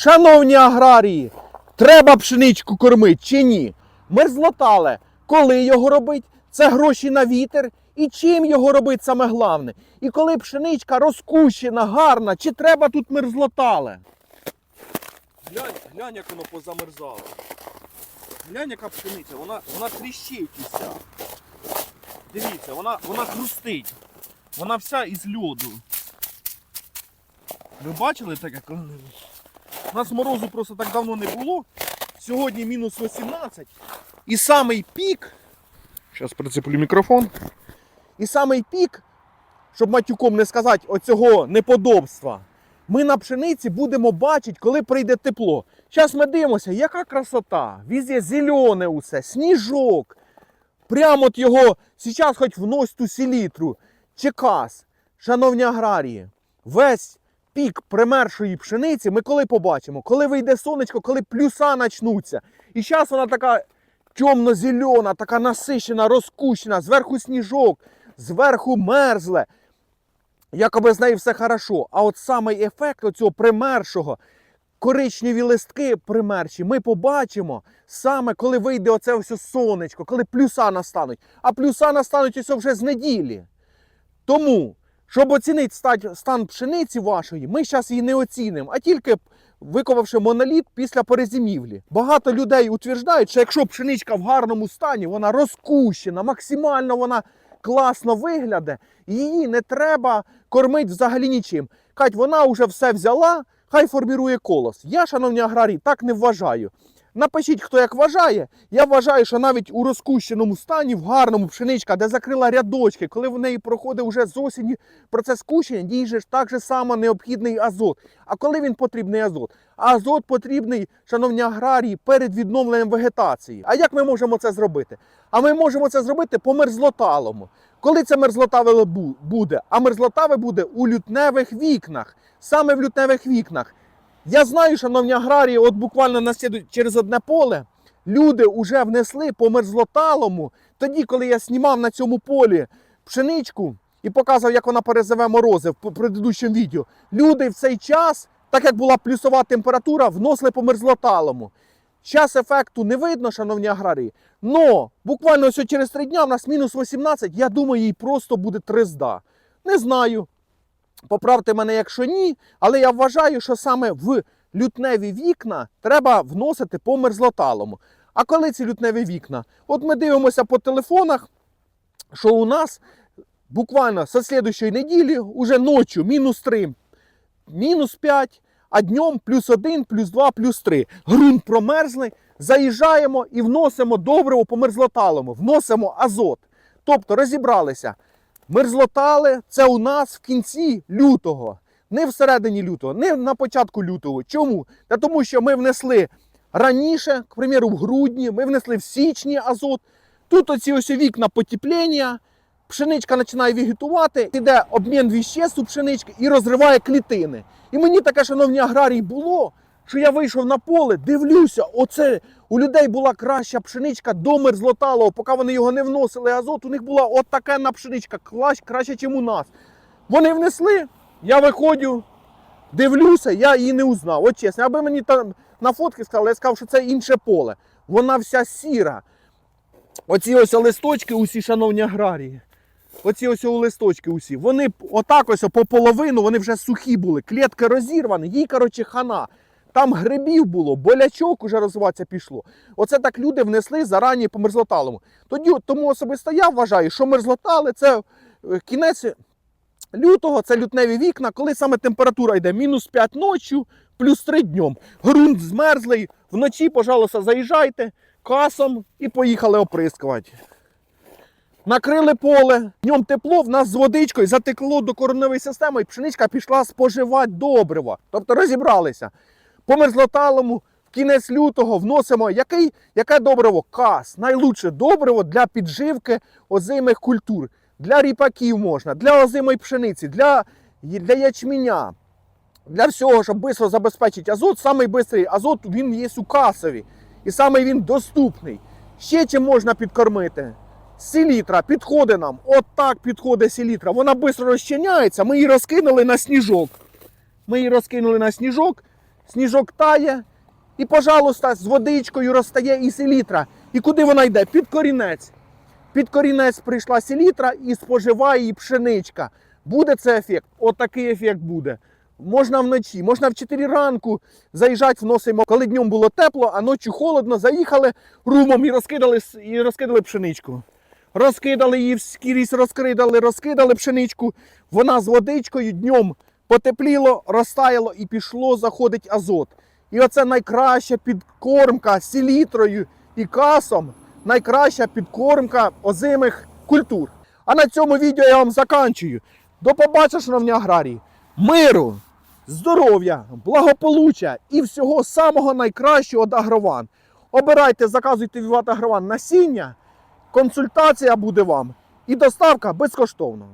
Шановні аграрії, треба пшеничку кормити чи ні? Мерзлотале, коли його робить? Це гроші на вітер. І чим його робить саме головне? І коли пшеничка розкущена, гарна, чи треба тут мерзлотале? Глянь, глянь, як воно позамерзало. Глянь, яка пшениця, вона, вона тріщить уся. Дивіться, вона, вона хрустить. Вона вся із льоду. Ви бачили таке коли-небудь? У нас морозу просто так давно не було. Сьогодні мінус 18. І самий пік, Зараз прицеплю мікрофон. і самий пік, щоб матюком не сказати оцього неподобства, ми на пшениці будемо бачити, коли прийде тепло. Зараз ми дивимося, яка красота. Візє зелене усе, сніжок. Прямо от його зараз хоч внось ту селітру. Чекас, шановні аграрії, весь пік примершої пшениці ми коли побачимо? Коли вийде сонечко, коли плюса начнуться. І зараз вона така темно-зелена, така насищена, розкущена, зверху сніжок, зверху мерзле. Якоби з нею все хорошо. А от самий ефект оцього примершого, коричневі листки примерші, ми побачимо саме коли вийде оце ось сонечко, коли плюса настануть. А плюса настануть ось вже з неділі. Тому, щоб оцінити стан пшениці вашої, ми зараз її не оцінимо, а тільки виковавши моноліт після перезимівлі. Багато людей утверждають, що якщо пшеничка в гарному стані, вона розкущена, максимально вона класно вигляде, її не треба кормити взагалі нічим. Кать, вона вже все взяла, хай формірує колос. Я, шановні аграрії, так не вважаю. Напишіть, хто як вважає. Я вважаю, що навіть у розкущеному стані, в гарному пшеничка, де закрила рядочки, коли в неї проходить вже з осені процес кущення, їй же так же само необхідний азот. А коли він потрібний азот? Азот потрібний, шановні аграрії, перед відновленням вегетації. А як ми можемо це зробити? А ми можемо це зробити по мерзлоталому. Коли це мерзлотаве буде? А мерзлотаве буде у лютневих вікнах. Саме в лютневих вікнах. Я знаю, шановні аграрії, от буквально на сліду- через одне поле люди вже внесли по мерзлоталому. Тоді, коли я знімав на цьому полі пшеничку і показував, як вона перезиве морози в предыдущому відео, люди в цей час, так як була плюсова температура, вносили по мерзлоталому. Зараз ефекту не видно, шановні аграрії. Но буквально ось через три дня в нас мінус 18, я думаю, їй просто буде тризда. Не знаю. Поправте мене, якщо ні, але я вважаю, що саме в лютневі вікна треба вносити по мерзлоталому. А коли ці лютневі вікна? От ми дивимося по телефонах, що у нас буквально з слідущої неділі, уже ночі мінус 3, мінус 5, а днем плюс 1, плюс 2, плюс 3. Грунт промерзлий, заїжджаємо і вносимо добриво по мерзлоталому, вносимо азот. Тобто розібралися. Мерзлотали це у нас в кінці лютого, не всередині лютого, не на початку лютого. Чому? Та тому що ми внесли раніше, к примеру, в грудні, ми внесли в січні азот. Тут оці ось вікна потепління, пшеничка починає вегетувати, йде обмін віществ у пшенички і розриває клітини. І мені таке, шановні аграрії, було, що я вийшов на поле, дивлюся, оце у людей була краща пшеничка до мерзлоталого, поки вони його не вносили азот, у них була от така на пшеничка, краще, ніж у нас. Вони внесли, я виходжу, дивлюся, я її не узнав. От чесно, аби мені там на фотки сказали, я сказав, що це інше поле. Вона вся сіра. Оці ось листочки, усі, шановні аграрії. Оці ось листочки усі. Вони отак ось по половину, вони вже сухі були. Клітки розірвані, їй, коротше, хана. Там грибів було, болячок уже розвиватися пішло. Оце так люди внесли зарані по мерзлоталому. Тоді, тому особисто я вважаю, що мерзлотали це е, кінець лютого, це лютневі вікна, коли саме температура йде мінус 5 ночі, плюс 3 днем. Грунт змерзлий, вночі, пожалуйста, заїжджайте касом і поїхали оприскувати. Накрили поле, днем тепло, в нас з водичкою затекло до кореневої системи, і пшеничка пішла споживати добрива. Тобто розібралися. По мерзлоталому в кінець лютого вносимо який, яке добриво? Кас. Найлучше добриво для підживки озимих культур. Для ріпаків можна, для озимої пшениці, для, для ячменя. Для всього, щоб швидко забезпечити азот, самий азот він є у касові. І саме він доступний. Ще чим можна підкормити? Селітра підходить нам. От так підходить селітра. Вона швидко розчиняється. Ми її розкинули на сніжок. Ми її розкинули на сніжок. Сніжок тає, і, пожалуйста, з водичкою розтає і селітра. І куди вона йде? Під корінець. Під корінець прийшла селітра і споживає її пшеничка. Буде це ефект? Отакий ефект буде. Можна вночі, можна в 4 ранку заїжджати, вносимо, коли днем було тепло, а ночі холодно, заїхали румом і розкидали, і розкидали пшеничку. Розкидали її скрізь, розкидали, розкидали пшеничку. Вона з водичкою днем потепліло, розтаяло і пішло, заходить азот. І оце найкраща підкормка селітрою і касом, найкраща підкормка озимих культур. А на цьому відео я вам заканчую. До побачення, шановні аграрії. Миру, здоров'я, благополуччя і всього самого найкращого від Агрован. Обирайте, заказуйте від Агрован насіння, консультація буде вам і доставка безкоштовно.